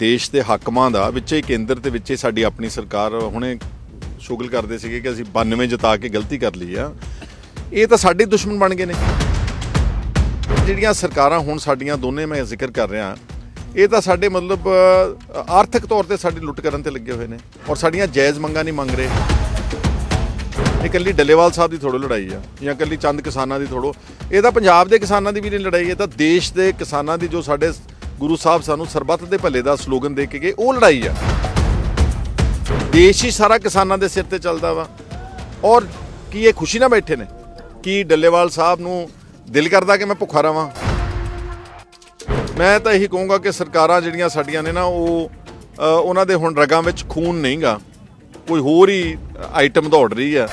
ਦੇਸ਼ ਦੇ ਹਾਕਮਾਂ ਦਾ ਵਿੱਚੇ ਕੇਂਦਰ ਤੇ ਵਿੱਚੇ ਸਾਡੀ ਆਪਣੀ ਸਰਕਾਰ ਹੁਣੇ ਸ਼ੁਗਲ ਕਰਦੇ ਸੀਗੇ ਕਿ ਅਸੀਂ 92 ਜਿਤਾ ਕੇ ਗਲਤੀ ਕਰ ਲਈ ਆ। ਇਹ ਤਾਂ ਸਾਡੇ ਦੁਸ਼ਮਣ ਬਣ ਗਏ ਨੇ। ਜਿਹੜੀਆਂ ਸਰਕਾਰਾਂ ਹੁਣ ਸਾਡੀਆਂ ਦੋਨੇ ਮੈਂ ਜ਼ਿਕਰ ਕਰ ਰਿਹਾ, ਇਹ ਤਾਂ ਸਾਡੇ ਮਤਲਬ ਆਰਥਿਕ ਤੌਰ ਤੇ ਸਾਡੀ ਲੁੱਟ ਕਰਨ ਤੇ ਲੱਗੇ ਹੋਏ ਨੇ ਔਰ ਸਾਡੀਆਂ ਜਾਇਜ਼ ਮੰਗਾਂ ਨਹੀਂ ਮੰਗ ਰਹੇ। ਇਹ ਇਕੱਲੀ ਡੱਲੇਵਾਲ ਸਾਹਿਬ ਦੀ ਥੋੜੋ ਲੜਾਈ ਆ ਜਾਂ ਇਕੱਲੀ ਚੰਦ ਕਿਸਾਨਾਂ ਦੀ ਥੋੜੋ ਇਹ ਤਾਂ ਪੰਜਾਬ ਦੇ ਕਿਸਾਨਾਂ ਦੀ ਵੀ ਨਹੀਂ ਲੜਾਈ, ਇਹ ਤਾਂ ਦੇਸ਼ ਦੇ ਕਿਸਾਨਾਂ ਦੀ ਜੋ ਸਾਡੇ ਗੁਰੂ ਸਾਹਿਬ ਸਾਨੂੰ ਸਰਬੱਤ ਦੇ ਭਲੇ ਦਾ ਸਲੋਗਨ ਦੇ ਕੇ ਗਏ, ਉਹ ਲੜਾਈ ਆ। ਦੇਸ਼ ਹੀ ਸਾਰਾ ਕਿਸਾਨਾਂ ਦੇ ਸਿਰ ਤੇ ਚੱਲਦਾ ਵਾ। ਔਰ ਕੀ ਇਹ ਖੁਸ਼ੀ ਨਾਲ ਬੈਠੇ ਨੇ? ਕੀ ਡੱਲੇਵਾਲ ਸਾਹਿਬ ਨੂੰ ਦਿਲ ਕਰਦਾ ਕਿ ਮੈਂ ਭੁੱਖਾ ਰਵਾਂ? ਮੈਂ ਤਾਂ ਇਹੀ ਕਹੂੰਗਾ ਕਿ ਸਰਕਾਰਾਂ ਜਿਹੜੀਆਂ ਸਾਡੀਆਂ ਨੇ ਨਾ, ਉਹ ਉਹਨਾਂ ਦੇ ਹੁਣ ਰਗਾਂ ਵਿੱਚ ਖੂਨ ਨਹੀਂਗਾ। ਕੋਈ ਹੋਰ ਹੀ ਆਈਟਮ ਦੌੜ ਰਹੀ ਆ।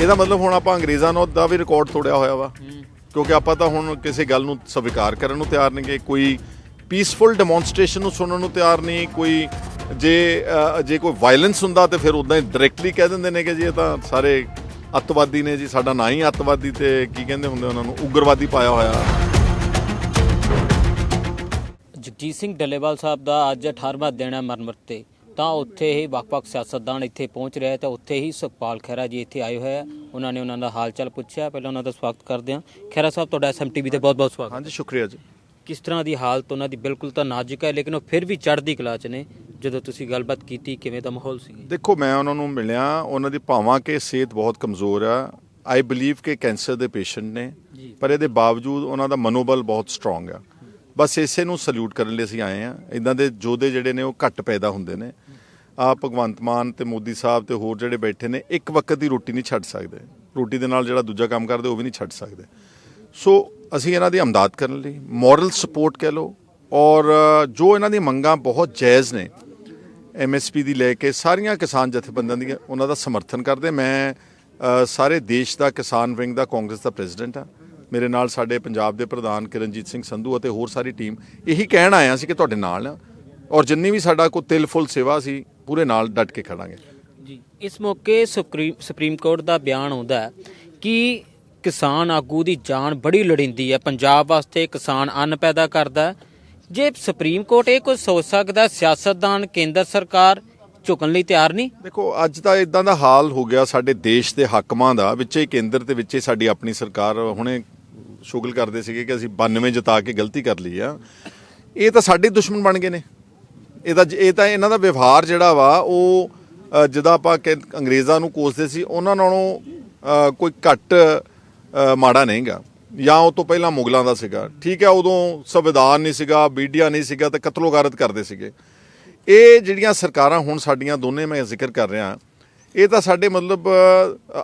ਇਹਦਾ ਮਤਲਬ ਹੁਣ ਆਪਾਂ ਅੰਗਰੇਜ਼ਾਂ ਨੂੰ ਦਾ ਵੀ ਰਿਕਾਰਡ ਤੋੜਿਆ ਹੋਇਆ ਵਾ। ਕਿਉਂਕਿ ਆਪਾਂ ਤਾਂ ਹੁਣ ਕਿਸੇ ਗੱਲ ਨੂੰ ਸਵੀਕਾਰ ਕਰਨ ਨੂੰ ਤਿਆਰ ਨਹੀਂਗੇ, ਕੋਈ ਪੀਸਫੁਲ ਡੈਮੋਨਸਟ੍ਰੇਸ਼ਨ ਨੂੰ ਸੁਣਨ ਨੂੰ ਤਿਆਰ ਨਹੀਂ, ਕੋਈ ਜੇ ਜੇ ਕੋਈ ਵਾਇਲੈਂਸ ਹੁੰਦਾ ਤੇ ਫਿਰ ਉਦਾਂ ਹੀ ਡਾਇਰੈਕਟਲੀ ਕਹਿ ਦਿੰਦੇ ਨੇ ਕਿ ਜੀ, ਇਹ ਤਾਂ ਸਾਰੇ ਅੱਤਵਾਦੀ ਨੇ ਜੀ, ਸਾਡਾ ਨਾਂ ਹੀ ਅੱਤਵਾਦੀ ਤੇ ਕੀ ਕਹਿੰਦੇ ਹੁੰਦੇ ਉਹਨਾਂ ਨੂੰ, ਉਗਰਵਾਦੀ ਪਾਇਆ ਹੋਇਆ। ਜਗਜੀਤ ਸਿੰਘ ਡੱਲੇਵਾਲ ਸਾਹਿਬ ਦਾ ਅੱਜ 18ਵਾਂ ਦਿਨ ਹੈ ਮਰਨ ਤੇ ਤਾਂ ਉੱਥੇ ਹੀ ਵੱਖ-ਵੱਖ ਸਿਆਸਤਦਾਨ ਇੱਥੇ ਪਹੁੰਚ ਰਹੇ ਤਾਂ ਉੱਥੇ ਹੀ ਸੁਖਪਾਲ ਖਹਿਰਾ ਜੀ ਇੱਥੇ ਆਏ ਹੋਏ ਆ। ਉਹਨਾਂ ਨੇ ਉਹਨਾਂ ਦਾ ਹਾਲ ਚਾਲ ਪੁੱਛਿਆ। ਪਹਿਲਾਂ ਉਹਨਾਂ ਦਾ ਸਵਾਗਤ ਕਰਦੇ ਹਾਂ। ਖਹਿਰਾ ਸਾਹਿਬ ਤੁਹਾਡਾ ਐਸਐਮਟੀਵੀ ਤੇ ਬਹੁਤ-ਬਹੁਤ ਸਵਾਗਤ ਹਾਂਜੀ ਸ਼ੁਕਰੀਆ ਜੀ। ਕਿਸ ਤਰ੍ਹਾਂ ਦੀ ਹਾਲਤ ਉਹਨਾਂ ਦੀ? ਬਿਲਕੁਲ ਤਾਂ ਨਾਜ਼ੁਕ ਹੈ ਲੇਕਿਨ ਉਹ ਫਿਰ ਵੀ ਚੜ੍ਹਦੀ ਕਲਾ 'ਚ ਨੇ ਜਦੋਂ ਤੁਸੀਂ ਗੱਲਬਾਤ ਕੀਤੀ ਕਿਵੇਂ ਦਾ ਮਾਹੌਲ ਸੀ? ਦੇਖੋ ਮੈਂ ਉਹਨਾਂ ਨੂੰ ਮਿਲਿਆ। ਉਹਨਾਂ ਦੀ ਭਾਵਾਂ ਕਿ ਸਿਹਤ ਬਹੁਤ ਕਮਜ਼ੋਰ ਆ। ਆਈ ਬਲੀਵ ਕਿ ਕੈਂਸਰ ਦੇ ਪੇਸ਼ੈਂਟ ਨੇ। ਪਰ ਇਹਦੇ ਬਾਵਜੂਦ ਉਹਨਾਂ ਦਾ ਮਨੋਬਲ ਬਹੁਤ ਸਟਰੋਂਗ ਆ। ਬਸ ਇਸੇ ਨੂੰ ਸਲੂਟ ਕਰਨ ਲਈ ਅਸੀਂ ਆਏ ਆ ਇਦਾਂ ਦੇ ਯੋਧੇ ਜਿਹੜੇ ਨੇ ਉਹ ਘੱਟ ਪੈਦਾ ਹੁੰਦੇ ਨੇ। ਆ ਭਗਵੰਤ ਮਾਨ ਤੇ ਮੋਦੀ ਸਾਹਿਬ ਤੇ ਹੋਰ ਜਿਹੜੇ ਬੈਠੇ ਨੇ, ਇੱਕ ਵਕਤ ਦੀ ਰੋਟੀ ਨਹੀਂ ਛੱਡ ਸਕਦੇ। ਰੋਟੀ ਦੇ ਨਾਲ ਜਿਹੜਾ ਦੂਜਾ ਕੰਮ ਕਰਦੇ, ਉਹ ਵੀ ਨਹੀਂ ਛੱਡ ਸਕਦੇ। ਸੋ ਅਸੀਂ ਇਹਨਾਂ ਦੀ ਹਮਦਰਦ ਕਰਨ ਲਈ ਮੋਰਲ ਸਪੋਰਟ ਕਹਿ ਲਓ, ਔਰ ਜੋ ਇਹਨਾਂ ਦੀ ਮੰਗਾਂ ਬਹੁਤ ਜਾਇਜ਼ ਨੇ ਐਮਐਸਪੀ ਦੀ ਲੈ ਕੇ ਸਾਰੀਆਂ ਕਿਸਾਨ ਜਥੇਬੰਦੀਆਂ ਦੀਆਂ, ਉਹਨਾਂ ਦਾ ਸਮਰਥਨ ਕਰਦੇ। ਮੈਂ ਸਾਰੇ ਦੇਸ਼ ਦਾ ਕਿਸਾਨ ਵਿੰਗ ਦਾ ਕਾਂਗਰਸ ਦਾ ਪ੍ਰੈਜ਼ੀਡੈਂਟ ਆ ਮੇਰੇ ਨਾਲ ਸਾਡੇ ਪੰਜਾਬ ਦੇ ਪ੍ਰਧਾਨ ਕਿਰਨਜੀਤ ਸਿੰਘ ਸੰਧੂ ਅਤੇ ਹੋਰ ਸਾਰੀ ਟੀਮ ਇਹੀ ਕਹਿਣ ਆਇਆ ਸੀ ਕਿ ਤੁਹਾਡੇ ਨਾਲ ਆ। ਔਰ ਜਿੰਨੀ ਵੀ ਸਾਡਾ ਕੋਈ ਤਿਲ ਫੁੱਲ ਸੇਵਾ ਸੀ ਪੂਰੇ ਨਾਲ ਡਟ ਕੇ ਖੜਾਂਗੇ। ਜੀ ਇਸ ਮੌਕੇ ਸੁਪਰੀਮ ਸੁਪਰੀਮ ਕੋਰਟ ਦਾ ਬਿਆਨ ਆਉਂਦਾ ਹੈ ਕਿ ਕਿਸਾਨ ਆਗੂ ਦੀ ਜਾਨ ਬੜੀ ਲੋੜੀਂਦੀ ਹੈ। ਪੰਜਾਬ ਵਾਸਤੇ ਕਿਸਾਨ ਅੰਨ ਪੈਦਾ ਕਰਦਾ। ਜੇ ਸੁਪਰੀਮ ਕੋਰਟ ਇਹ ਕੁਝ ਸੋਚ ਸਕਦਾ ਸਿਆਸਤਦਾਨ ਕੇਂਦਰ ਸਰਕਾਰ ਝੁਕਣ ਲਈ ਤਿਆਰ ਨਹੀਂ? ਦੇਖੋ ਅੱਜ ਤਾਂ ਇਦਾਂ ਦਾ ਹਾਲ ਹੋ ਗਿਆ ਸਾਡੇ ਦੇਸ਼ ਦੇ ਹਾਕਮਾਂ ਦਾ ਵਿੱਚੇ ਕੇਂਦਰ ਤੇ ਵਿੱਚੇ ਸਾਡੀ ਆਪਣੀ ਸਰਕਾਰ ਹੁਣੇ ਸ਼ੁਗਲ ਕਰਦੇ ਸੀਗੇ ਕਿ ਅਸੀਂ 92 ਜਿਤਾ ਕੇ ਗਲਤੀ ਕਰ ਲਈ ਆ। ਇਹ ਤਾਂ ਸਾਡੇ ਦੁਸ਼ਮਣ ਬਣ ਗਏ ਨੇ। ਇਹਦਾ ਇਹ ਤਾਂ ਇਹਨਾਂ ਦਾ ਵਿਵਹਾਰ ਜਿਹੜਾ ਵਾ ਉਹ ਅ, ਜਿੱਦਾਂ ਆਪਾਂ ਕਹਿ- ਅੰਗਰੇਜ਼ਾਂ ਨੂੰ ਕੋਸਦੇ ਸੀ ਉਹਨਾਂ ਨਾਲੋਂ ਕੋਈ ਘੱਟ ਅ, ਮਾੜਾ ਨਹੀਂਗਾ। ਜਾਂ ਉਹ ਤੋਂ ਪਹਿਲਾਂ ਮੁਗਲਾਂ ਦਾ ਸੀਗਾ। ਠੀਕ ਹੈ ਉਦੋਂ ਸੰਵਿਧਾਨ ਨਹੀਂ ਸੀਗਾ ਮੀਡੀਆ ਨਹੀਂ ਸੀਗਾ ਤੇ ਕਤਲੋਗਾਰਤ ਕਰਦੇ ਸੀਗੇ। ਇਹ ਜਿਹੜੀਆਂ ਸਰਕਾਰਾਂ ਹੁਣ ਸਾਡੀਆਂ ਦੋਨੇ ਮੈਂ ਜ਼ਿਕਰ ਕਰ ਰਿਹਾ ਇਹ ਤਾਂ ਸਾਡੇ ਮਤਲਬ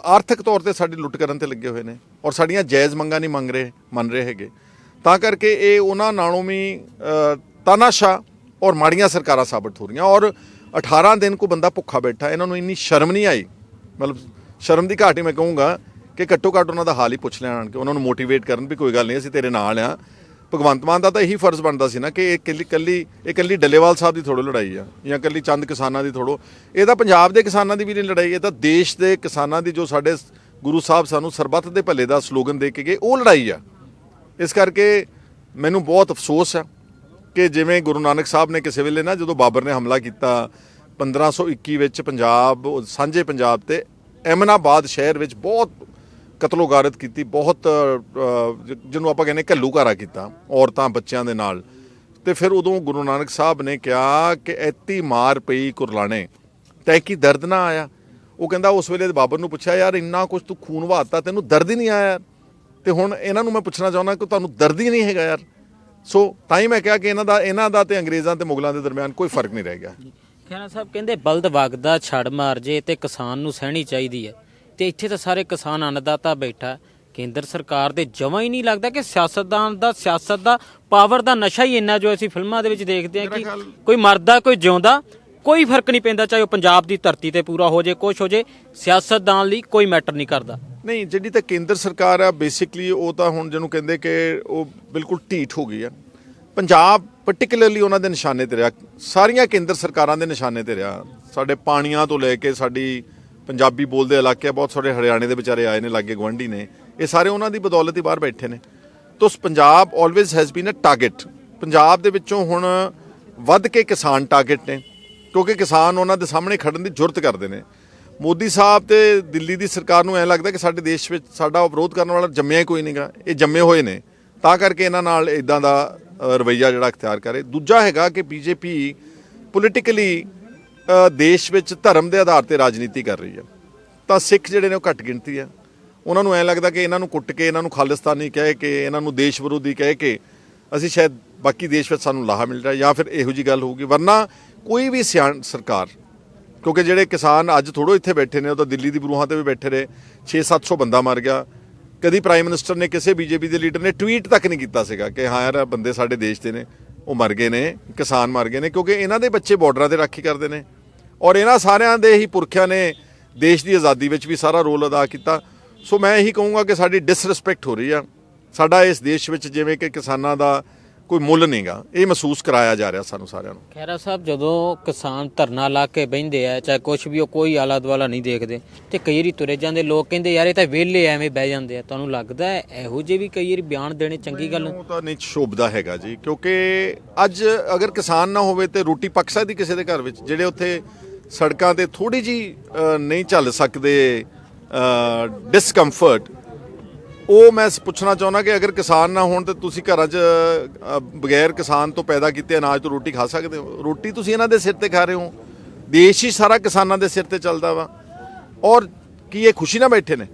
ਆਰਥਿਕ ਤੌਰ ਤੇ ਸਾਡੀ ਲੁੱਟ ਕਰਨ ਤੇ ਲੱਗੇ ਹੋਏ ਨੇ ਔਰ ਸਾਡੀਆਂ ਜਾਇਜ਼ ਮੰਗਾਂ ਨਹੀਂ ਮੰਗ ਰਹੇ, ਮੰਨ ਰਹੇ ਹੈਗੇ। ਤਾਂ ਕਰਕੇ ਇਹ ਉਹਨਾਂ ਨਾਲੋਂ ਵੀ ਤਾਨਾਸ਼ਾ ਔਰ ਮਾੜੀਆਂ ਸਰਕਾਰਾਂ ਸਾਬਤ ਹੋ ਰਹੀਆਂ। ਔਰ 18 ਦਿਨ ਕੋ ਬੰਦਾ ਭੁੱਖਾ ਬੈਠਾ, ਇਹਨਾਂ ਨੂੰ ਇੰਨੀ ਸ਼ਰਮ ਨਹੀਂ ਆਈ। ਮਤਲਬ ਸ਼ਰਮ ਦੀ ਘਾਟ ਹੀ ਮੈਂ ਕਹੂੰਗਾ ਕਿ ਘੱਟੋ ਘੱਟ ਉਹਨਾਂ ਦਾ ਹਾਲ ਹੀ ਪੁੱਛ ਲੈਣ ਆਣ ਕੇ, ਉਹਨਾਂ ਨੂੰ ਮੋਟੀਵੇਟ ਕਰਨ ਵੀ ਕੋਈ ਗੱਲ ਨਹੀਂ, ਅਸੀਂ ਤੇਰੇ ਨਾਲ ਆ। ਭਗਵੰਤ ਮਾਨ ਦਾ ਤਾਂ ਇਹੀ ਫਰਜ਼ ਬਣਦਾ ਸੀ ਨਾ ਕਿ ਇਹ ਇਕੱਲੀ ਇਕੱਲੀ ਇਹ ਇਕੱਲੀ ਡੱਲੇਵਾਲ ਸਾਹਿਬ ਦੀ ਥੋੜੋ ਲੜਾਈ ਆ ਜਾਂ ਇਕੱਲੀ ਚੰਦ ਕਿਸਾਨਾਂ ਦੀ ਥੋੜੋ ਇਹ ਤਾਂ ਪੰਜਾਬ ਦੇ ਕਿਸਾਨਾਂ ਦੀ ਵੀ ਨਹੀਂ ਲੜਾਈ, ਇਹ ਤਾਂ ਦੇਸ਼ ਦੇ ਕਿਸਾਨਾਂ ਦੀ ਜੋ ਸਾਡੇ ਗੁਰੂ ਸਾਹਿਬ ਸਾਨੂੰ ਸਰਬੱਤ ਦੇ ਭਲੇ ਦਾ ਸਲੋਗਨ ਦੇ ਕੇ ਗਏ, ਉਹ ਲੜਾਈ ਆ। ਇਸ ਕਰਕੇ ਮੈਨੂੰ ਬਹੁਤ ਅਫਸੋਸ ਹੈ ਕਿ ਜਿਵੇਂ ਗੁਰੂ ਨਾਨਕ ਸਾਹਿਬ ਨੇ ਕਿਸੇ ਵੇਲੇ ਨਾ ਜਦੋਂ ਬਾਬਰ ਨੇ ਹਮਲਾ ਕੀਤਾ 1521 ਵਿੱਚ ਪੰਜਾਬ ਸਾਂਝੇ ਪੰਜਾਬ ਤੇ ਐਮਨਾਬਾਦ ਸ਼ਹਿਰ ਵਿੱਚ ਬਹੁਤ ਕਤਲੋਗਾਰਤ ਕੀਤੀ, ਬਹੁਤ ਜਿਹਨੂੰ ਆਪਾਂ ਕਹਿੰਦੇ ਘੱਲੂਘਾਰਾ ਕੀਤਾ, ਔਰਤਾਂ, ਬੱਚਿਆਂ ਦੇ ਨਾਲ। ਤੇ ਫਿਰ ਉਦੋਂ ਗੁਰੂ ਨਾਨਕ ਸਾਹਿਬ ਨੇ ਕਿਹਾ ਕਿ ਐਤੀ ਮਾਰ ਪਈ ਕੁਰਲਾਣੇ, ਤੈ ਕੀ ਦਰਦ ਨਾ ਆਇਆ? ਉਹ ਕਹਿੰਦਾ, ਉਸ ਵੇਲੇ ਬਾਬਰ ਨੂੰ ਪੁੱਛਿਆ, ਯਾਰ, ਇੰਨਾ ਕੁਝ ਤੂੰ ਖੂਨ ਵਹਾਤਾ ਤੈਨੂੰ ਦਰਦ ਹੀ ਨਹੀਂ ਆਇਆ ਯਾਰ? ਤੇ ਹੁਣ ਇਹਨਾਂ ਨੂੰ ਮੈਂ ਪੁੱਛਣਾ ਚਾਹੁੰਦਾ ਕਿ ਤੁਹਾਨੂੰ ਦਰਦ ਹੀ ਨਹੀਂ ਹੈਗਾ ਯਾਰ? ਸੋ ਤਾਂ ਹੀ ਮੈਂ ਕਿਹਾ ਕਿ ਇਹਨਾਂ ਦਾ ਇਹਨਾਂ ਦਾ ਤੇ ਅੰਗਰੇਜ਼ਾਂ ਤੇ ਮੁਗਲਾਂ ਦੇ ਦਰਮਿਆਨ ਕੋਈ ਫ਼ਰਕ ਨਹੀਂ ਰਹਿ ਗਿਆ। ਖਹਿਰਾ ਸਾਹਿਬ ਕਹਿੰਦੇ, ਬਲਦ ਵਗਦਾ, ਛੜ ਮਾਰ ਜੇ ਤੇ ਕਿਸਾਨ ਨੂੰ ਸਹਿਣੀ ਚਾਹੀਦੀ ਹੈ। ਤੇ ਇੱਥੇ ਤਾਂ ਸਾਰੇ ਕਿਸਾਨ ਅੰਨਦਾਤਾ ਬੈਠਾ। ਕੇਂਦਰ ਸਰਕਾਰ ਦੇ ਜਮਾਂ ਹੀ ਨਹੀਂ ਲੱਗਦਾ ਕਿ ਸਿਆਸਤਦਾਨ ਦਾ ਸਿਆਸਤ ਦਾ ਪਾਵਰ ਦਾ ਨਸ਼ਾ ਹੀ ਇੰਨਾ ਜੋ ਅਸੀਂ ਫਿਲਮਾਂ ਦੇ ਵਿੱਚ ਦੇਖਦੇ ਹਾਂ ਕਿ ਕੋਈ ਮਰਦਾ ਕੋਈ ਜਿਉਂਦਾ ਕੋਈ ਫ਼ਰਕ ਨਹੀਂ ਪੈਂਦਾ ਚਾਹੇ ਉਹ ਪੰਜਾਬ ਦੀ ਧਰਤੀ ਤੇ ਪੂਰਾ ਹੋ ਜੇ ਕੁਛ ਹੋ ਜੇ ਸਿਆਸਤਦਾਨ ਲਈ ਕੋਈ ਮੈਟਰ ਨਹੀਂ ਕਰਦਾ। ਨਹੀਂ ਜਿਹੜੀ ਤਾਂ ਕੇਂਦਰ ਸਰਕਾਰ ਆ ਬੇਸਿਕਲੀ ਉਹ ਤਾਂ ਹੁਣ ਜਿਹਨੂੰ ਕਹਿੰਦੇ ਕਿ ਉਹ ਬਿਲਕੁਲ ਢੀਠ ਹੋ ਗਈ ਆ। ਪੰਜਾਬ ਪਾਰਟਿਕੂਲਰਲੀ ਉਹਨਾਂ ਦੇ ਨਿਸ਼ਾਨੇ ਤੇ ਰਿਹਾ। ਸਾਰੀਆਂ ਕੇਂਦਰ ਸਰਕਾਰਾਂ ਦੇ ਨਿਸ਼ਾਨੇ ਤੇ ਰਿਹਾ। ਸਾਡੇ ਪਾਣੀਆਂ ਤੋਂ ਲੈ ਕੇ ਸਾਡੀ ਪੰਜਾਬੀ ਬੋਲਦੇ ਇਲਾਕੇ ਆ, ਬਹੁਤ ਸਾਰੇ ਹਰਿਆਣੇ ਦੇ ਵਿਚਾਰੇ ਆਏ ਨੇ ਲਾਗੇ ਗਵੰਡੀ ਨੇ। ਇਹ ਸਾਰੇ ਉਹਨਾਂ ਦੀ ਬਦੌਲਤ ਹੀ ਬਾਹਰ ਬੈਠੇ ਨੇ। ਤੋ Punjab always has been a target Punjab ਦੇ ਵਿੱਚੋਂ ਹੁਣ ਵੱਧ ਕੇ ਕਿਸਾਨ ਟਾਰਗੇਟ ਨੇ ਕਿਉਂਕਿ ਕਿਸਾਨ ਉਹਨਾਂ ਦੇ ਸਾਹਮਣੇ ਖੜਨ ਦੀ ਜੁਰਤ ਕਰਦੇ ਨੇ। ਮੋਦੀ ਸਾਹਿਬ ਤੇ ਦਿੱਲੀ ਦੀ ਸਰਕਾਰ ਨੂੰ ਐ ਲੱਗਦਾ ਕਿ ਸਾਡੇ ਦੇਸ਼ ਵਿੱਚ ਸਾਡਾ ਵਿਰੋਧ ਕਰਨ ਵਾਲਾ ਜੰਮਿਆ ਹੀ ਕੋਈ ਨਹੀਂਗਾ। ਇਹ ਜੰਮੇ ਹੋਏ ਨੇ। ਤਾਂ ਕਰਕੇ ਇਹਨਾਂ ਨਾਲ ਇਦਾਂ ਦਾ ਅ, ਰਵੱਈਆ ਜਿਹੜਾ ਅਖਤਿਆਰ ਕਰੇ। ਦੂਜਾ ਹੈਗਾ ਕਿ ਬੀਜੇਪੀ ਪੋਲੀਟੀਕਲੀ ਦੇਸ਼ ਵਿੱਚ ਧਰਮ ਦੇ ਆਧਾਰ ਤੇ ਰਾਜਨੀਤੀ ਕਰ ਰਹੀ ਹੈ। ਤਾਂ ਸਿੱਖ ਜਿਹੜੇ ਨੇ ਉਹ ਘੱਟ ਗਿਣਤੀ ਆ ਉਹਨਾਂ ਨੂੰ ਐ ਲੱਗਦਾ ਕਿ ਇਹਨਾਂ ਨੂੰ ਕੁੱਟ ਕੇ, ਇਹਨਾਂ ਨੂੰ ਖਾਲਿਸਤਾਨੀ ਕਹਿ ਕੇ, ਇਹਨਾਂ ਨੂੰ ਦੇਸ਼ ਵਿਰੋਧੀ ਕਹਿ ਕੇ ਅਸੀਂ ਸ਼ਾਇਦ ਬਾਕੀ ਦੇਸ਼ ਵਿੱਚ ਸਾਨੂੰ ਲਾਹਾ ਮਿਲ ਰਿਹਾ ਜਾਂ ਫਿਰ ਇਹੋ ਜੀ ਗੱਲ ਹੋਊਗੀ। ਵਰਨਾ ਕੋਈ ਵੀ ਸਿਆਣ ਸਰਕਾਰ, ਕਿਉਂਕਿ ਜਿਹੜੇ ਕਿਸਾਨ ਅੱਜ ਥੋੜੋ ਇੱਥੇ ਬੈਠੇ ਨੇ, ਉਹ ਤਾਂ ਦਿੱਲੀ ਦੀ ਬਰੂਹਾਂ ਤੇ ਵੀ ਬੈਠੇ ਰਹੇ। 6-700 ਬੰਦਾ ਮਰ ਗਿਆ। ਕਦੀ ਪ੍ਰਾਈਮ ਮਿਨਿਸਟਰ ਨੇ ਕਿਸੇ ਬੀਜੇਪੀ ਦੇ ਲੀਡਰ ਨੇ ਟਵੀਟ ਤੱਕ ਨਹੀਂ ਕੀਤਾ ਸੀਗਾ ਕਿ ਹਾਂ ਯਾਰ ਬੰਦੇ ਸਾਡੇ ਦੇਸ਼ ਦੇ ਨੇ। ਉਹ ਮਰ ਗਏ ਨੇ, ਕਿਸਾਨ ਮਰ ਗਏ ਨੇ, ਕਿਉਂਕਿ ਇਹਨਾਂ ਦੇ ਬੱਚੇ ਬਾਰਡਰਾਂ ਤੇ ਰਾਖੀ ਕਰਦੇ ਨੇ। ਔਰ ਇਹਨਾਂ ਸਾਰਿਆਂ ਦੇ ਹੀ ਪੁਰਖਿਆਂ ਨੇ ਦੇਸ਼ ਦੀ ਆਜ਼ਾਦੀ ਵਿੱਚ ਵੀ ਸਾਰਾ ਰੋਲ ਅਦਾ ਕੀਤਾ। ਸੋ ਮੈਂ ਇਹੀ ਕਹੂੰਗਾ ਕਿ ਸਾਡੀ ਡਿਸਰੈਸਪੈਕਟ ਹੋ ਰਹੀ ਆ। ਸਾਡਾ ਇਸ ਦੇਸ਼ ਵਿੱਚ ਜਿਵੇਂ ਕਿ ਕਿਸਾਨਾਂ ਦਾ ਕੋਈ ਮੁੱਲ ਨਹੀਂਗਾ ਇਹ ਮਹਿਸੂਸ ਕਰਾਇਆ ਜਾ ਰਿਹਾ ਸਾਨੂੰ ਸਾਰਿਆਂ ਨੂੰ। ਖੈਰਾ ਸਾਹਿਬ ਜਦੋਂ ਕਿਸਾਨ ਧਰਨਾ ਲਾ ਕੇ ਬਹਿੰਦੇ ਆ ਚਾਹੇ ਕੁਝ ਵੀ ਉਹ ਕੋਈ ਆਲਾ ਦੁਆਲਾ ਨਹੀਂ ਦੇਖਦੇ ਤੇ ਕਈ ਵਾਰੀ ਤੁਰੇ ਜਾਂਦੇ ਲੋਕ ਕਹਿੰਦੇ ਯਾਰ ਇਹ ਤਾਂ ਵਿਹਲੇ ਐਵੇਂ ਬਹਿ ਜਾਂਦੇ ਆ। ਤੁਹਾਨੂੰ ਲੱਗਦਾ ਹੈ ਇਹੋ ਜਿਹੇ ਵੀ ਕਈ ਵਾਰੀ ਬਿਆਨ ਦੇਣੇ ਚੰਗੀ ਗੱਲ ਉਹ ਤਾਂ ਨਹੀਂ ਸ਼ੋਭਦਾ ਹੈਗਾ ਜੀ ਕਿਉਂਕਿ ਅੱਜ ਅਗਰ ਕਿਸਾਨ ਨਾ ਹੋਵੇ ਤੇ ਰੋਟੀ ਪੱਕ ਸਕਦੀ ਕਿਸੇ ਦੇ ਘਰ ਵਿੱਚ ਜਿਹੜੇ ਉੱਥੇ ਸੜਕਾਂ ਤੇ ਥੋੜੀ ਜੀ ਨਹੀਂ ਚੱਲ ਸਕਦੇ ਡਿਸਕੰਫਰਟ ਉਹ ਮੈਂ ਪੁੱਛਣਾ ਚਾਹੁੰਦਾ ਕਿ ਅਗਰ ਕਿਸਾਨ ਨਾ ਹੋਣ ਤੇ ਤੁਸੀਂ ਘਰਾਂ 'ਚ ਬਗੈਰ ਕਿਸਾਨ ਤੋਂ ਪੈਦਾ ਕੀਤੇ ਅਨਾਜ ਤੋਂ ਰੋਟੀ ਖਾ ਸਕਦੇ ਹੋ? ਰੋਟੀ ਤੁਸੀਂ ਇਹਨਾਂ ਦੇ ਸਿਰ ਤੇ ਖਾ ਰਹੇ ਹੋ। ਦੇਸ਼ ਹੀ ਸਾਰਾ ਕਿਸਾਨਾਂ ਦੇ ਸਿਰ ਤੇ ਚੱਲਦਾ ਵਾ। ਔਰ ਕੀ ਇਹ ਖੁਸ਼ੀ ਨਾਲ ਬੈਠੇ ਨੇ?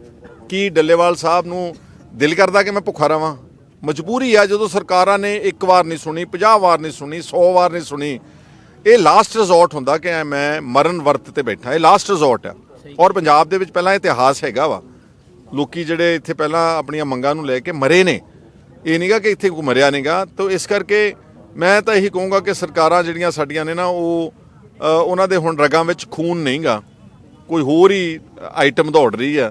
ਕੀ ਡੱਲੇਵਾਲ ਸਾਹਿਬ ਨੂੰ ਦਿਲ ਕਰਦਾ ਕਿ ਮੈਂ ਭੁੱਖਾ ਰਵਾਂ? ਮਜਬੂਰੀ ਆ ਜਦੋਂ ਸਰਕਾਰਾਂ ਨੇ ਇੱਕ ਵਾਰ ਨਹੀਂ ਸੁਣੀ 50 ਵਾਰ ਨਹੀਂ ਸੁਣੀ 100 ਵਾਰ ਨਹੀਂ ਸੁਣੀ ਇਹ ਲਾਸਟ ਰਿਜ਼ੋਰਟ ਹੁੰਦਾ ਕਿ ਮੈਂ ਮਰਨ ਵਰਤ ਤੇ ਬੈਠਾ। ਇਹ ਲਾਸਟ ਰਿਜ਼ੋਰਟ ਆ। ਔਰ ਪੰਜਾਬ ਦੇ ਵਿੱਚ ਪਹਿਲਾਂ ਇਤਿਹਾਸ ਹੈਗਾ ਵਾ। ਲੋਕੀ ਜਿਹੜੇ ਇੱਥੇ ਪਹਿਲਾਂ ਆਪਣੀਆਂ ਮੰਗਾਂ ਨੂੰ ਲੈ ਕੇ ਮਰੇ ਨੇ। ਇਹ ਨਹੀਂਗਾ ਕਿ ਇੱਥੇ ਕੋਈ ਮਰਿਆ ਨਹੀਂਗਾ ਤਾਂ ਇਸ ਕਰਕੇ ਮੈਂ ਤਾਂ ਇਹੀ ਕਹੂੰਗਾ ਕਿ ਸਰਕਾਰਾਂ ਜਿਹੜੀਆਂ ਸਾਡੀਆਂ ਨੇ ਨਾ, ਉਹ ਉਹਨਾਂ ਦੇ ਹੁਣ ਰਗਾਂ ਵਿੱਚ ਖੂਨ ਨਹੀਂਗਾ। ਕੋਈ ਹੋਰ ਹੀ ਆਈਟਮ ਦੌੜ ਰਹੀ ਆ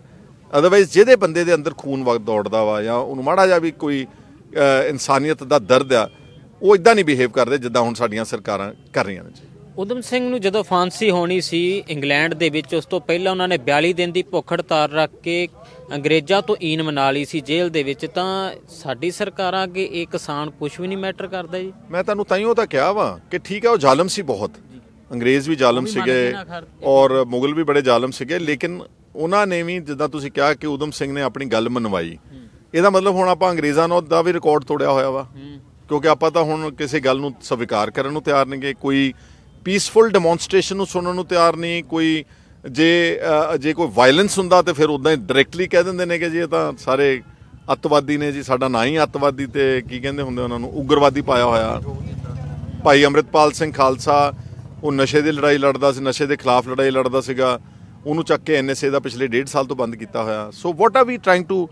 ਅਦਰਵਾਈਜ਼ ਜਿਹਦੇ ਬੰਦੇ ਦੇ ਅੰਦਰ ਖੂਨ ਵਗ ਦੌੜਦਾ ਵਾ ਜਾਂ ਉਹਨੂੰ ਮਾੜਾ ਜਿਹਾ ਵੀ ਕੋਈ ਇਨਸਾਨੀਅਤ ਦਾ ਦਰਦ ਆ, ਉਹ ਇਦਾਂ ਨਹੀਂ ਬਿਹੇਵ ਕਰਦੇ ਜਿੱਦਾਂ ਹੁਣ ਸਾਡੀਆਂ ਸਰਕਾਰਾਂ ਕਰ ਰਹੀਆਂ ਨੇ। ਜੀ ਉਦਮ ਸਿੰਘ ਨੂੰ ਜਦੋਂ ਫਾਂਸੀ ਹੋਣੀ ਸੀ ਇੰਗਲੈਂਡ ਦੇ ਵਿੱਚ ਉਸ ਤੋਂ ਪਹਿਲਾਂ ਉਹਨਾਂ ਨੇ 42 ਦਿਨ ਦੀ ਭੁੱਖ ਹੜਤਾਲ ਰੱਖ ਕੇ ਅੰਗਰੇਜ਼ਾਂ ਤੋਂ ਈਨ ਮਨਾ ਲਈ ਸੀ ਜੇਲ੍ਹ ਦੇ ਵਿੱਚ। ਤਾਂ ਸਾਡੀ ਸਰਕਾਰਾਂ ਅੱਗੇ ਇਹ ਕਿਸਾਨ ਕੁਝ ਵੀ ਨਹੀਂ ਮੈਟਰ ਕਰਦਾ ਜੀ। ਮੈਂ ਤੁਹਾਨੂੰ ਤਾਈਓ ਤਾਂ ਕਿਹਾ ਵਾ ਕਿ ਠੀਕ ਹੈ ਉਹ ਜ਼ਾਲਮ ਸੀ ਬਹੁਤ। ਅੰਗਰੇਜ਼ ਵੀ ਜ਼ਾਲਮ ਸੀਗੇ। ਔਰ ਮੁਗਲ ਵੀ ਬੜੇ ਜ਼ਾਲਮ ਸੀਗੇ ਲੇਕਿਨ ਉਹਨਾਂ ਨੇ ਵੀ ਜਿੱਦਾਂ ਤੁਸੀਂ ਕਿਹਾ ਕਿ ਉਦਮ ਸਿੰਘ ਨੇ ਆਪਣੀ ਗੱਲ ਮਨਵਾਈ। ਇਹਦਾ ਮਤਲਬ ਹੁਣ ਆਪਾਂ ਅੰਗਰੇਜ਼ਾਂ ਨਾਲ ਦਾ ਵੀ ਰਿਕਾਰਡ ਤੋੜਿਆ ਹੋਇਆ ਵਾ। ਕਿਉਂਕਿ ਆਪਾਂ ਤਾਂ ਹੁਣ ਕਿਸੇ ਗੱਲ ਨੂੰ ਸਵੀਕਾਰ ਕਰਨ ਨੂੰ ਤਿਆਰ ਨਹੀਂਗੇ ਕੋਈ ਪੀਸਫੁਲ ਡੈਮੋਨਸਟ੍ਰੇਸ਼ਨ ਨੂੰ ਸੁਣਨ ਨੂੰ ਤਿਆਰ ਨਹੀਂ, ਕੋਈ ਜੇ ਜੇ ਕੋਈ ਵਾਇਲੈਂਸ ਹੁੰਦਾ ਤੇ ਫਿਰ ਉਦਾਂ ਹੀ ਡਾਇਰੈਕਟਲੀ ਕਹਿ ਦਿੰਦੇ ਨੇ ਕਿ ਜੀ ਇਹ ਤਾਂ ਸਾਰੇ ਅੱਤਵਾਦੀ ਨੇ ਜੀ, ਸਾਡਾ ਨਾਂ ਹੀ ਅੱਤਵਾਦੀ ਤੇ ਕੀ ਕਹਿੰਦੇ ਹੁੰਦੇ ਉਹਨਾਂ ਨੂੰ, ਉਗਰਵਾਦੀ ਪਾਇਆ ਹੋਇਆ। ਭਾਈ ਅੰਮ੍ਰਿਤਪਾਲ ਸਿੰਘ ਖਾਲਸਾ, ਉਹ ਨਸ਼ੇ ਦੀ ਲੜਾਈ ਲੜਦਾ ਸੀ, ਨਸ਼ੇ ਦੇ ਖਿਲਾਫ ਲੜਾਈ ਲੜਦਾ ਸੀਗਾ। ਉਹਨੂੰ ਚੱਕ ਕੇ ਐਨਐਸਏ ਦਾ ਪਿਛਲੇ 1.5 ਸਾਲ ਤੋਂ ਬੰਦ ਕੀਤਾ ਹੋਇਆ। So what are we trying to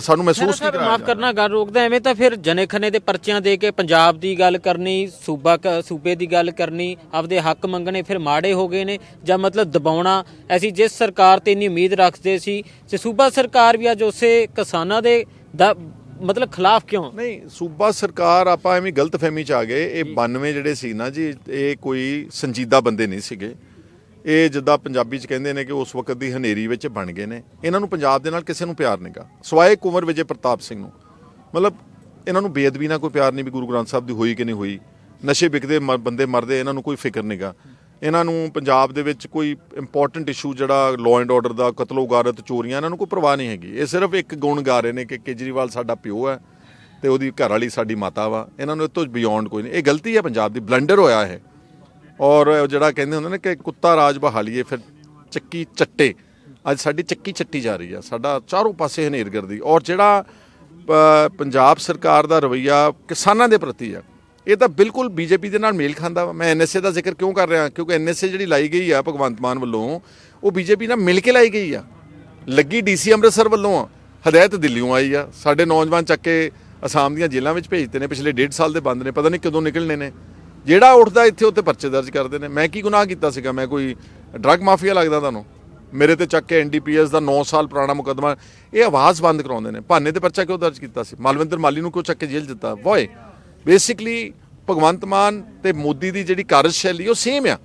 ਸਾਨੂੰ ਮਹਿਸੂਸ ਨਹੀਂ ਕਰਾਇਆ ਮਾਫ ਕਰਨਾ ਗੱਲ ਰੋਕਦਾ ਐਵੇਂ ਤਾਂ ਫਿਰ ਜਨੇ ਖਨੇ ਦੇ ਪਰਚੀਆਂ ਦੇ ਕੇ ਪੰਜਾਬ ਦੀ ਗੱਲ ਕਰਨੀ ਸੂਬਾ ਸੂਬੇ ਦੀ ਗੱਲ ਕਰਨੀ ਆਪਦੇ ਹੱਕ ਮੰਗਣੇ ਫਿਰ ਮਾੜੇ ਹੋ ਗਏ ਨੇ ਜਾਂ ਮਤਲਬ ਦਬਾਉਣਾ। ਅਸੀਂ ਜਿਸ ਸਰਕਾਰ ਤੇ ਇੰਨੀ ਉਮੀਦ ਰੱਖਦੇ ਸੀ ਤੇ ਸੂਬਾ ਸਰਕਾਰ ਵੀ ਅੱਜ ਉਸੇ ਕਿਸਾਨਾਂ ਦੇ ਦਾ ਮਤਲਬ ਖਿਲਾਫ ਕਿਉਂ? ਨਹੀਂ ਸੂਬਾ ਸਰਕਾਰ ਆਪਾਂ ਐਵੇਂ ਗਲਤਫਹਿਮੀ ਚ ਆ ਗਏ। ਇਹ 92 ਜਿਹੜੇ ਸੀ ਨਾ ਜੀ ਇਹ ਕੋਈ ਸੰਜੀਦਾ ਬੰਦੇ ਨਹੀਂ ਸੀਗੇ। ਇਹ ਜਿੱਦਾਂ ਪੰਜਾਬੀ ਚ ਕਹਿੰਦੇ ਨੇ ਕਿ ਉਸ ਵਕਤ ਦੀ ਹਨੇਰੀ ਵਿੱਚ ਬਣ ਗਏ ਨੇ। ਇਹਨਾਂ ਨੂੰ ਪੰਜਾਬ ਦੇ ਨਾਲ ਕਿਸੇ ਨੂੰ ਪਿਆਰ ਨਹੀਂਗਾ ਸਵਾਏ ਕੁੰਵਰ ਵਿਜੇ ਪ੍ਰਤਾਪ ਸਿੰਘ ਨੂੰ। ਮਤਲਬ ਇਹਨਾਂ ਨੂੰ ਬੇਅਦਬੀ ਨਾਲ ਕੋਈ ਪਿਆਰ ਨਹੀਂ ਵੀ ਗੁਰੂ ਗ੍ਰੰਥ ਸਾਹਿਬ ਦੀ ਹੋਈ ਕਿ ਨਹੀਂ ਹੋਈ। ਨਸ਼ੇ ਵਿਕਦੇ ਮ- ਬੰਦੇ ਮਰਦੇ, ਇਹਨਾਂ ਨੂੰ ਕੋਈ ਫਿਕਰ ਨਹੀਂਗਾ ਇਹਨਾਂ ਨੂੰ ਪੰਜਾਬ ਦੇ ਵਿੱਚ ਕੋਈ ਇੰਪੋਰਟੈਂਟ ਇਸ਼ੂ ਜਿਹੜਾ ਲਾਅ ਐਂਡ ਆਰਡਰ ਦਾ ਕਤਲੋਗਾਰਤ ਚੋਰੀਆਂ, ਇਹਨਾਂ ਨੂੰ ਕੋਈ ਪਰਵਾਹ ਨਹੀਂ ਹੈਗੀ। ਇਹ ਸਿਰਫ ਇੱਕ ਗੁਣ ਗਾ ਰਹੇ ਨੇ ਕਿ ਕੇਜਰੀਵਾਲ ਸਾਡਾ ਪਿਓ ਹੈ ਤੇ ਉਹਦੀ ਘਰ ਵਾਲੀ ਸਾਡੀ ਮਾਤਾ ਵਾ। ਇਹਨਾਂ ਨੂੰ ਇਹ ਤੋਂ ਬਿਯੋਂਡ ਕੋਈ ਨਹੀਂ ਇਹ ਗਲਤੀ ਹੈ ਪੰਜਾਬ ਦੀ। ਬਲੰਡਰ ਹੋਇਆ ਇਹ। ਔਰ ਜਿਹੜਾ ਕਹਿੰਦੇ ਹੁੰਦੇ ਨੇ ਕਿ ਕੁੱਤਾ ਰਾਜ ਬਹਾਲੀਏ ਫਿਰ ਚੱਕੀ ਚੱਟੇ। ਅੱਜ ਸਾਡੀ ਚੱਕੀ ਚੱਟੀ ਜਾ ਰਹੀ ਆ, ਸਾਡਾ ਚਾਰੋਂ ਪਾਸੇ ਹਨੇਰਗਰਦੀ। ਔਰ ਜਿਹੜਾ ਪੰਜਾਬ ਸਰਕਾਰ ਦਾ ਰਵਈਆ ਕਿਸਾਨਾਂ ਦੇ ਪ੍ਰਤੀ ਆ, ਇਹ ਤਾਂ ਬਿਲਕੁਲ ਬੀਜੇਪੀ ਦੇ ਨਾਲ ਮੇਲ ਖਾਂਦਾ ਵਾ। ਮੈਂ ਐਨਐਸਏ ਦਾ ਜ਼ਿਕਰ ਕਿਉਂ ਕਰ ਰਿਹਾ? ਕਿਉਂਕਿ ਐਨਐਸਏ ਜਿਹੜੀ ਲਾਈ ਗਈ ਆ ਭਗਵੰਤ ਮਾਨ ਵੱਲੋਂ, ਉਹ ਬੀਜੇਪੀ ਨਾਲ ਮਿਲ ਕੇ ਲਾਈ ਗਈ ਆ। ਲੱਗੀ ਡੀਸੀ ਅੰਮ੍ਰਿਤਸਰ ਵੱਲੋਂ ਆ। ਹਦਾਇਤ ਦਿੱਲੀੋਂ ਆਈ ਆ। ਸਾਡੇ ਨੌਜਵਾਨ ਚੱਕ ਕੇ ਅਸਾਮ ਦੀਆਂ ਜੇਲ੍ਹਾਂ ਵਿੱਚ ਭੇਜਦੇ ਨੇ, ਪਿਛਲੇ 1.5 ਸਾਲ ਦੇ ਬੰਦ ਨੇ, ਪਤਾ ਨਹੀਂ ਕਦੋਂ ਨਿਕਲਣੇ ਨੇ। ਜਿਹੜਾ ਉੱਠਦਾ ਇੱਥੇ ਉੱਤੇ ਪਰਚੇ ਦਰਜ ਕਰਦੇ ਨੇ। ਮੈਂ ਕੀ ਗੁਨਾਹ ਕੀਤਾ ਸੀਗਾ? ਮੈਂ ਕੋਈ ਡਰੱਗ ਮਾਫੀਆ ਲੱਗਦਾ ਤੁਹਾਨੂੰ? ਮੇਰੇ ਤੇ ਚੱਕ ਕੇ ਐਨਡੀਪੀਐਸ ਦਾ 9 ਸਾਲ ਪੁਰਾਣਾ ਮੁਕੱਦਮਾ, ਇਹ ਆਵਾਜ਼ ਬੰਦ ਕਰਾਉਂਦੇ ਨੇ। ਭਾਨੇ ਤੇ ਪਰਚਾ ਕਿਉਂ ਦਰਜ ਕੀਤਾ ਸੀ? ਮਾਲਵਿੰਦਰ ਮਾਲੀ ਨੂੰ ਕਿਉਂ ਚੱਕ ਕੇ ਜੇਲ੍ਹ ਦਿੱਤਾ? ਵੋਏ ਬੇਸਿਕਲੀ ਭਗਵੰਤ ਮਾਨ ਤੇ ਮੋਦੀ ਦੀ ਜਿਹੜੀ ਕਾਰਜਸ਼ੈਲੀ, ਉਹ ਸੇਮ ਆ।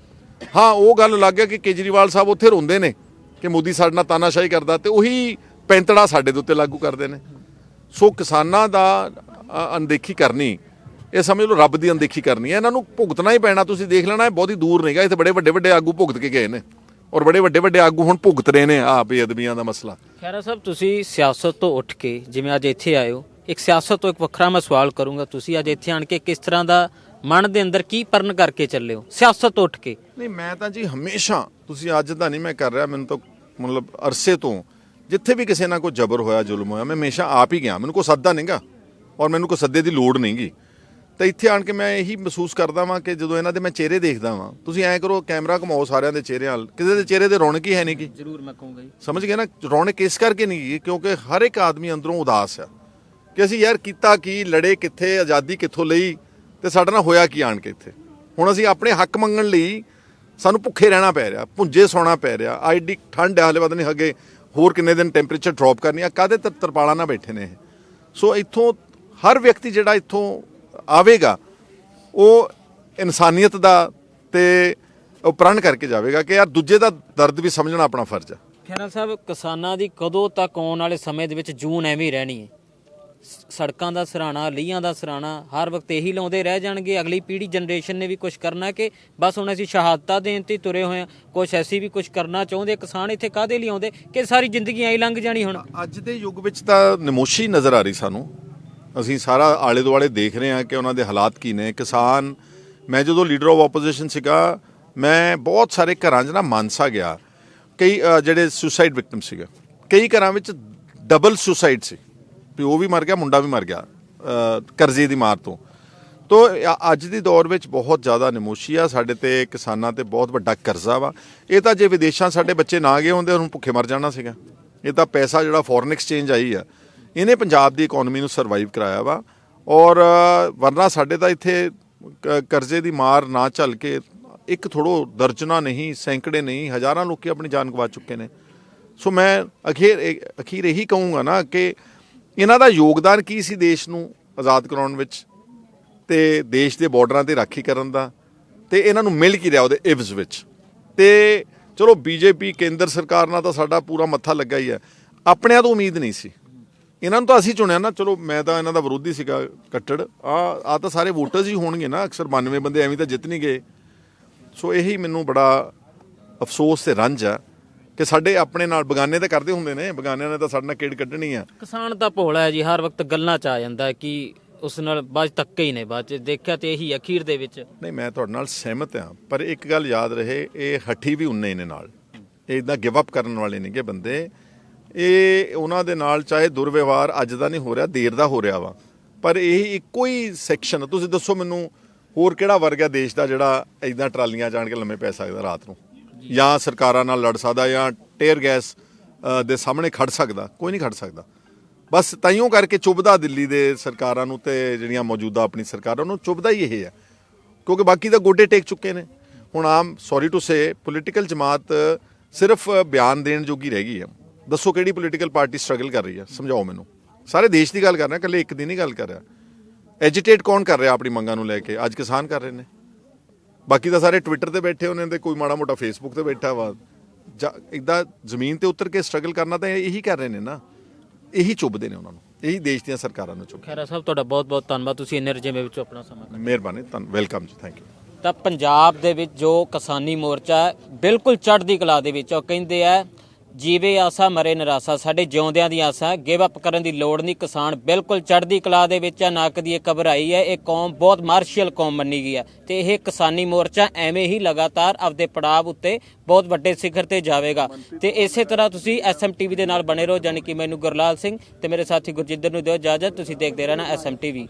ਹਾਂ, ਉਹ ਗੱਲ ਲੱਗ ਗਿਆ ਕਿ ਕੇਜਰੀਵਾਲ ਸਾਹਿਬ ਉੱਥੇ ਰੋਂਦੇ ਨੇ ਕਿ ਮੋਦੀ ਸਾਡੇ ਨਾਲ ਤਾਨਾਸ਼ਾਹੀ ਕਰਦਾ ਤੇ ਉਹੀ ਪੈਂਤੜਾ ਸਾਡੇ ਦੇ ਉੱਤੇ ਲਾਗੂ ਕਰਦੇ ਨੇ। ਸੋ ਕਿਸਾਨਾਂ ਦਾ ਅਣਦੇਖੀ ਕਰਨੀ ਇਹ ਸਮਝ ਲਓ ਰੱਬ ਦੀ ਅਣਦੇਖੀ ਕਰਨੀ ਹੈ। ਇਹਨਾਂ ਨੂੰ ਭੁਗਤਣਾ ਹੀ ਪੈਣਾ ਤੁਸੀਂ ਦੇਖ ਲੈਣਾ ਇਹ ਬਹੁਤੀ ਦੂਰ ਨਹੀਂਗਾ ਇੱਥੇ ਬੜੇ ਵੱਡੇ ਵੱਡੇ ਆਗੂ ਭੁਗਤ ਕੇ ਗਏ ਨੇ ਔਰ ਬੜੇ ਵੱਡੇ ਵੱਡੇ ਆਗੂ ਹੁਣ ਭੁਗਤ ਰਹੇ ਨੇ ਆ ਬੇਅਦਬੀਆਂ ਦਾ ਮਸਲਾ। ਖੈਰਾ ਸਾਹਿਬ ਤੁਸੀਂ ਸਿਆਸਤ ਤੋਂ ਉੱਠ ਕੇ ਜਿਵੇਂ ਅੱਜ ਇੱਥੇ ਆਏ ਹੋ ਇੱਕ ਸਿਆਸਤ ਤੋਂ ਇੱਕ ਵੱਖਰਾ ਮੈਂ ਸਵਾਲ ਕਰੂੰਗਾ। ਤੁਸੀਂ ਅੱਜ ਇੱਥੇ ਆਣ ਕੇ ਕਿਸ ਤਰ੍ਹਾਂ ਦਾ ਮਨ ਦੇ ਅੰਦਰ ਕੀ ਪਰਨ ਕਰਕੇ ਚੱਲੇ ਹੋ? ਸਿਆਸਤ ਤੋਂ ਉੱਠ ਕੇ। ਨਹੀਂ ਮੈਂ ਤਾਂ ਜੀ ਹਮੇਸ਼ਾ ਤੁਸੀਂ ਅੱਜ ਦਾ ਨਹੀਂ ਮੈਂ ਕਰ ਰਿਹਾ ਮੈਨੂੰ ਤਾਂ ਮਤਲਬ ਅਰਸੇ ਤੋਂ ਜਿੱਥੇ ਵੀ ਕਿਸੇ ਨਾਲ ਕੋਈ ਜ਼ਬਰ ਹੋਇਆ ਜ਼ੁਲਮ ਹੋਇਆ ਮੈਂ ਹਮੇਸ਼ਾ ਆਪ ਹੀ ਗਿਆ। ਮੈਨੂੰ ਕੋਈ ਸੱਦਾ ਨਹੀਂਗਾ ਔਰ ਮੈਨੂੰ ਕੋਈ ਸੱਦੇ ਦੀ ਲੋੜ ਨਹੀਂਗੀ ਤਾਂ ਇੱਥੇ ਆਣ ਕੇ ਮੈਂ ਇਹੀ ਮਹਿਸੂਸ ਕਰਦਾ ਵਾਂ ਕਿ ਜਦੋਂ ਇਹਨਾਂ ਦੇ ਮੈਂ ਚਿਹਰੇ ਦੇਖਦਾ ਵਾਂ ਤੁਸੀਂ ਐਂ ਕਰੋ ਕੈਮਰਾ ਘੁਮਾਓ ਸਾਰਿਆਂ ਦੇ ਚਿਹਰੇ ਵੱਲ। ਕਿਸੇ ਦੇ ਚਿਹਰੇ ਤੇ ਰੌਣਕ ਹੀ ਹੈ ਨਹੀਂ ਗੀ। ਜ਼ਰੂਰ ਮੈਂ ਕਹੂੰਗਾ ਜੀ। ਸਮਝ ਗਏ ਨਾ? ਰੌਣਕ ਇਸ ਕਰਕੇ ਨਹੀਂ ਗਈ ਕਿਉਂਕਿ ਹਰ ਇੱਕ ਆਦਮੀ ਅੰਦਰੋਂ ਉਦਾਸ ਆ ਕਿ ਅਸੀਂ ਯਾਰ ਕੀਤਾ ਕੀ ਲੜੇ ਕਿੱਥੇ ਆਜ਼ਾਦੀ ਕਿੱਥੋਂ ਲਈ ਤੇ ਸਾਡੇ ਨਾਲ ਹੋਇਆ ਕੀ ਆਣ ਕੇ ਇੱਥੇ? ਹੁਣ ਅਸੀਂ ਆਪਣੇ ਹੱਕ ਮੰਗਣ ਲਈ ਸਾਨੂੰ ਭੁੱਖੇ ਰਹਿਣਾ ਪੈ ਰਿਹਾ ਪੁੰਜੇ ਸੌਣਾ ਪੈ ਰਿਹਾ ਆਈਡੀ ਠੰਡ ਹੈ ਹਲੇ ਪਤਾ ਨਹੀਂ ਅੱਗੇ ਹੋਰ ਕਿੰਨੇ ਦਿਨ ਟੈਂਪਰੇਚਰ ਡ੍ਰੌਪ ਕਰਨੀ ਆ ਕਾਦੇ ਤਰਪਾਲਾਂ ਨਾਲ ਬੈਠੇ ਨੇ ਇਹ? ਸੋ ਇੱਥੋਂ ਹਰ ਵਿਅਕਤੀ ਜਿਹੜਾ ਇੱਥੋਂ ਆਵੇਗਾ ਉਹ ਇਨਸਾਨੀਅਤ ਦਾ ਤੇ ਉਹ ਪ੍ਰਣ ਕਰਕੇ ਜਾਵੇਗਾ ਕਿ ਯਾਰ ਦੂਜੇ ਦਾ ਦਰਦ ਵੀ ਸਮਝਣਾ ਆਪਣਾ ਫਰਜ਼ ਹੈ ਖੈਰਾ ਸਾਹਿਬ ਕਿਸਾਨਾਂ ਦੀ ਕਦੋਂ ਤੱਕ ਆਉਣ ਵਾਲੇ ਸਮੇਂ ਦੇ ਵਿੱਚ ਜੂਨ ਐਵੇਂ ਹੀ ਰਹਿਣੀ ਹੈ? ਸੜਕਾਂ ਦਾ ਸਰਾਣਾ ਲੀਹਾਂ ਦਾ ਸਰਾਣਾ ਹਰ ਵਕਤ ਇਹੀ ਲਾਉਂਦੇ ਰਹਿ ਜਾਣਗੇ। ਅਗਲੀ ਪੀੜ੍ਹੀ ਜਨਰੇਸ਼ਨ ਨੇ ਵੀ ਕੁਝ ਕਰਨਾ ਕਿ ਬਸ ਹੁਣ ਅਸੀਂ ਸ਼ਹਾਦਤਾਂ ਦੇਣ ਤੇ ਤੁਰੇ ਹੋਏ ਹਾਂ। ਕੁਝ ਐਸੀ ਵੀ ਕੁਝ ਕਰਨਾ ਚਾਹੁੰਦੇ ਕਿਸਾਨ ਇੱਥੇ ਕਾਹਦੇ ਲਈ ਆਉਂਦੇ? ਕਿ ਸਾਰੀ ਜ਼ਿੰਦਗੀ ਐਂ ਹੀ ਲੰਘ ਜਾਣੀ ਹੁਣ? ਅੱਜ ਦੇ ਯੁੱਗ ਵਿੱਚ ਤਾਂ ਨਮੋਸ਼ੀ ਨਜ਼ਰ ਆ ਰਹੀ ਸਾਨੂੰ। ਅਸੀਂ ਸਾਰਾ ਆਲੇ ਦੁਆਲੇ ਦੇਖ ਰਹੇ ਹਾਂ ਕਿ ਉਹਨਾਂ ਦੇ ਹਾਲਾਤ ਕੀ ਨੇ। ਕਿਸਾਨ, ਮੈਂ ਜਦੋਂ ਲੀਡਰ ਆਫ ਆਪੋਜੀਸ਼ਨ ਸੀਗਾ, ਮੈਂ ਬਹੁਤ ਸਾਰੇ ਘਰਾਂ 'ਚ ਨਾ ਮਾਨਸਾ ਗਿਆ। ਕਈ ਜਿਹੜੇ ਸੁਸਾਈਡ ਵਿਕਟਮ ਸੀਗੇ, ਕਈ ਘਰਾਂ ਵਿੱਚ ਡਬਲ ਸੁਸਾਈਡ ਸੀ। ਪਿਓ ਵੀ ਮਰ ਗਿਆ, ਮੁੰਡਾ ਵੀ ਮਰ ਗਿਆ ਕਰਜ਼ੇ ਦੀ ਮਾਰ ਤੋਂ। ਤੋ ਅੱਜ ਦੀ ਦੌਰ ਵਿੱਚ ਬਹੁਤ ਜ਼ਿਆਦਾ ਨਮੋਸ਼ੀ ਆ। ਸਾਡੇ ਤੇ ਕਿਸਾਨਾਂ ਤੇ ਬਹੁਤ ਵੱਡਾ ਕਰਜ਼ਾ ਵਾ। ਇਹ ਤਾਂ ਜੇ ਵਿਦੇਸ਼ਾਂ ਸਾਡੇ ਬੱਚੇ ਨਾ ਗਏ ਹੁੰਦੇ, ਉਹਨੂੰ ਭੁੱਖੇ ਮਰ ਜਾਣਾ ਸੀਗਾ। ਇਹ ਤਾਂ ਪੈਸਾ ਜਿਹੜਾ ਫੋਰਨ ਐਕਸਚੇਂਜ ਆਈ ਆ। ਇਹਨੇ ਪੰਜਾਬ ਦੀ ਇਕਨੋਮੀ ਨੂੰ ਸਰਵਾਈਵ ਕਰਾਇਆ ਵਾ। ਔਰ, ਵਰਨਾ ਸਾਡੇ ਤਾਂ ਇੱਥੇ ਕਰਜ਼ੇ ਦੀ ਮਾਰ ਨਾ ਝੱਲ ਕੇ ਇੱਕ ਥੋੜੋ ਦਰਜਨਾ ਨਹੀਂ, ਸੈਂਕੜੇ ਨਹੀਂ, ਹਜ਼ਾਰਾਂ ਲੋਕੀ ਆਪਣੀ ਜਾਨ ਗਵਾ ਚੁੱਕੇ ਨੇ। ਸੋ ਮੈਂ ਅਖੀਰ ਇਹ- ਅਖੀਰ ਇਹੀ ਕਹੂੰਗਾ ਨਾ ਕਿ ਇਹਨਾਂ ਦਾ ਯੋਗਦਾਨ ਕੀ ਸੀ ਦੇਸ਼ ਨੂੰ ਆਜ਼ਾਦ ਕਰਾਉਣ ਵਿੱਚ? ਤੇ ਦੇਸ਼ ਦੇ ਬਾਰਡਰਾਂ ਤੇ ਰਾਖੀ ਕਰਨ ਦਾ, ਤੇ ਇਹਨਾਂ ਨੂੰ ਮਿਲ ਕੀ ਰਿਹਾ ਉਹਦੇ ਇਵਜ਼ ਵਿੱਚ? ਤੇ ਚਲੋ ਬੀਜੇਪੀ, ਕੇਂਦਰ ਸਰਕਾਰ ਨਾਲ ਤਾਂ ਸਾਡਾ ਪੂਰਾ ਮੱਥਾ ਲੱਗਾ ਹੀ ਹੈ। ਆਪਣਿਆਂ ਤੋਂ ਉਮੀਦ ਨਹੀਂ ਸੀ। ਇਹਨਾਂ ਨੂੰ ਤਾਂ ਅਸੀਂ ਚੁਣਿਆ ਨਾ ਚਲੋ ਮੈਂ ਤਾਂ ਇਹਨਾਂ ਦਾ ਵਿਰੋਧੀ ਸੀਗਾ ਕੱਟੜ। ਆ ਆ ਤਾਂ ਸਾਰੇ ਵੋਟਰਸ ਹੀ ਹੋਣਗੇ ਨਾ ਅਕਸਰ 92 ਬੰਦੇ ਐਵੇਂ ਤਾਂ ਜਿੱਤ ਨਹੀਂ ਗਏ। ਸੋ ਇਹੀ ਮੈਨੂੰ ਬੜਾ ਅਫਸੋਸ ਤੇ ਰੰਜ ਆ ਕਿ ਸਾਡੇ ਆਪਣੇ ਨਾਲ ਬਗਾਨੇ ਤਾਂ ਕਰਦੇ ਹੁੰਦੇ ਨੇ ਬਗਾਨਿਆਂ ਨੇ ਤਾਂ ਸਾਡੇ ਨਾਲ ਕਿਹੜ ਕੱਢਣੀ ਆ। ਕਿਸਾਨ ਤਾਂ ਭੋਲਾ ਹੈ ਜੀ ਹਰ ਵਕਤ ਗੱਲਾਂ ਚ ਆ ਜਾਂਦਾ ਕਿ ਉਸ ਨਾਲ ਬਾਅਦ ਧੱਕੇ ਹੀ ਨੇ ਬਾਅਦ ਚ ਦੇਖਿਆ ਤੇ ਇਹੀ ਅਖੀਰ ਦੇ ਵਿੱਚ। ਨਹੀਂ ਮੈਂ ਤੁਹਾਡੇ ਨਾਲ ਸਹਿਮਤ ਹਾਂ ਪਰ ਇੱਕ ਗੱਲ ਯਾਦ ਰਹੇ ਇਹ ਹੱਠੀ ਵੀ ਉਨੇ ਨੇ ਨਾਲ। ਇਹ ਇਦਾਂ ਗਿਵ ਅਪ ਕਰਨ ਵਾਲੇ ਨਹੀਂਗੇ ਬੰਦੇ। ਇਹ ਉਹਨਾਂ ਦੇ ਨਾਲ ਚਾਹੇ ਦੁਰਵਿਵਹਾਰ ਅੱਜ ਦਾ ਨਹੀਂ ਹੋ ਰਿਹਾ ਦੇਰ ਦਾ ਹੋ ਰਿਹਾ ਵਾ। ਪਰ ਇਹ ਇੱਕੋ ਹੀ ਸੈਕਸ਼ਨ ਤੁਸੀਂ ਦੱਸੋ ਮੈਨੂੰ ਹੋਰ ਕਿਹੜਾ ਵਰਗ ਹੈ ਦੇਸ਼ ਦਾ ਜਿਹੜਾ ਇਦਾਂ ਟਰਾਲੀਆਂ ਜਾਣ ਕੇ ਲੰਮੇ ਪੈ ਸਕਦਾ ਰਾਤ ਨੂੰ? ਜਾਂ। ਸਰਕਾਰਾਂ ਨਾਲ ਲੜ ਸਕਦਾ ਜਾਂ ਟੇਅਰ ਗੈਸ ਦੇ ਸਾਹਮਣੇ ਖੜ ਸਕਦਾ। ਕੋਈ ਨਹੀਂ ਖੜ ਸਕਦਾ। ਬਸ ਤਾਈਓ ਕਰਕੇ ਚੁੱਭਦਾ ਦਿੱਲੀ ਦੇ ਸਰਕਾਰਾਂ ਨੂੰ ਤੇ ਜਿਹੜੀਆਂ ਮੌਜੂਦਾ ਆਪਣੀ ਸਰਕਾਰਾਂ ਨੂੰ ਚੁੱਭਦਾ ਹੀ ਇਹ ਹੈ ਕਿਉਂਕਿ ਬਾਕੀ ਤਾਂ ਗੋਡੇ ਟੇਕ ਚੁੱਕੇ ਨੇ। ਹੁਣ I'm sorry to say political ਜਮਾਤ ਸਿਰਫ ਬਿਆਨ ਦੇਣ ਜੋਗੀ ਰਹਿ ਗਈ ਹੈ ਦੱਸੋ ਕਿਹੜੀ ਪੋਲੀਟੀਕਲ ਪਾਰਟੀ ਸਟਰਗਲ ਕਰ ਰਹੀ ਹੈ ਸਮਝਾਓ ਮੈਨੂੰ। ਸਾਰੇ ਦੇਸ਼ ਦੀ ਗੱਲ ਕਰ ਰਿਹਾ ਇਕੱਲੇ ਇੱਕ ਦੀ ਨਹੀਂ ਗੱਲ ਕਰ ਰਿਹਾ। ਐਜੀਟੇਟ ਕੌਣ ਕਰ ਰਿਹਾ ਆਪਣੀ ਮੰਗਾਂ ਨੂੰ ਲੈ ਕੇ? ਅੱਜ ਕਿਸਾਨ ਕਰ ਰਹੇ ਨੇ। ਬਾਕੀ ਤਾਂ ਸਾਰੇ ਟਵਿੱਟਰ ਤੇ ਬੈਠੇ ਹੋਣੇ ਤੇ ਕੋਈ ਮਾੜਾ ਮੋਟਾ ਫੇਸਬੁੱਕ ਤੇ ਬੈਠਾ ਵਾ। ਇਦਾਂ ਜ਼ਮੀਨ ਤੇ ਉਤਰ ਕੇ ਸਟਰਗਲ ਕਰਨਾ ਤਾਂ ਇਹੀ ਕਰ ਰਹੇ ਨੇ ਨਾ। ਇਹੀ ਚੁੱਭਦੇ ਨੇ ਉਹਨਾਂ ਨੂੰ। ਇਹੀ ਦੇਸ਼ ਦੀਆਂ ਸਰਕਾਰਾਂ ਨੂੰ ਚੁੱਭ ਖੈਰਾ ਸਾਹਿਬ ਤੁਹਾਡਾ ਬਹੁਤ ਬਹੁਤ ਧੰਨਵਾਦ। ਤੁਸੀਂ ਇੰਨੇ ਰਜੇਵੇਂ ਵਿੱਚੋਂ ਆਪਣਾ ਸਮਾਂ ਕੱਢਿਆ। ਮਿਹਰਬਾਨੀ ਧੰਨ ਵੈਲਕਮ ਜੀ ਥੈਂਕ ਯੂ ਤਾਂ ਪੰਜਾਬ ਦੇ ਵਿੱਚ ਜੋ ਕਿਸਾਨੀ ਮੋਰਚਾ ਹੈ, ਬਿਲਕੁਲ ਚੜ੍ਹਦੀ ਕਲਾ ਦੇ ਵਿੱਚ ਉਹ ਕਹਿੰਦੇ ਆ ਜੀਵੇ ਆਸਾ, ਮਰੇ ਨਿਰਾਸਾ, ਸਾਡੇ ਜਿਉਂਦਿਆਂ ਦੀ ਆਸਾ ਗਿਵ ਅਪ ਕਰਨ ਦੀ ਲੋੜ ਨਹੀਂ, ਕਿਸਾਨ ਬਿਲਕੁਲ ਚੜ੍ਹਦੀ ਕਲਾ ਦੇ ਵਿੱਚ ਆ, ਨੱਕ ਦੀ ਇਹ ਘਬਰਾਈ ਹੈ, ਇਹ ਕੌਮ ਬਹੁਤ ਮਾਰਸ਼ੀਅਲ ਕੌਮ ਮੰਨੀ ਗਈ ਹੈ ਤੇ ਇਹ ਕਿਸਾਨੀ ਮੋਰਚਾ ਐਵੇਂ ਹੀ ਲਗਾਤਾਰ ਆਪਦੇ ਪੜਾਵ ਉੱਤੇ ਬਹੁਤ ਵੱਡੇ ਸਿਖਰ ਤੇ ਜਾਵੇਗਾ। ਤੇ ਇਸੇ ਤਰ੍ਹਾਂ ਤੁਸੀਂ ਐਸਐਮਟੀਵੀ ਦੇ ਨਾਲ ਬਣੇ ਰਹੋ ਜਾਨੀ ਕਿ ਮੈਨੂੰ ਗੁਰਲਾਲ ਸਿੰਘ ਤੇ ਮੇਰੇ ਸਾਥੀ ਗੁਰਜਿੰਦਰ ਨੂੰ ਦਿਓ ਇਜਾਜ਼ਤ, ਤੁਸੀਂ ਦੇਖਦੇ ਰਹਿਣਾ ਐਸਐਮਟੀਵੀ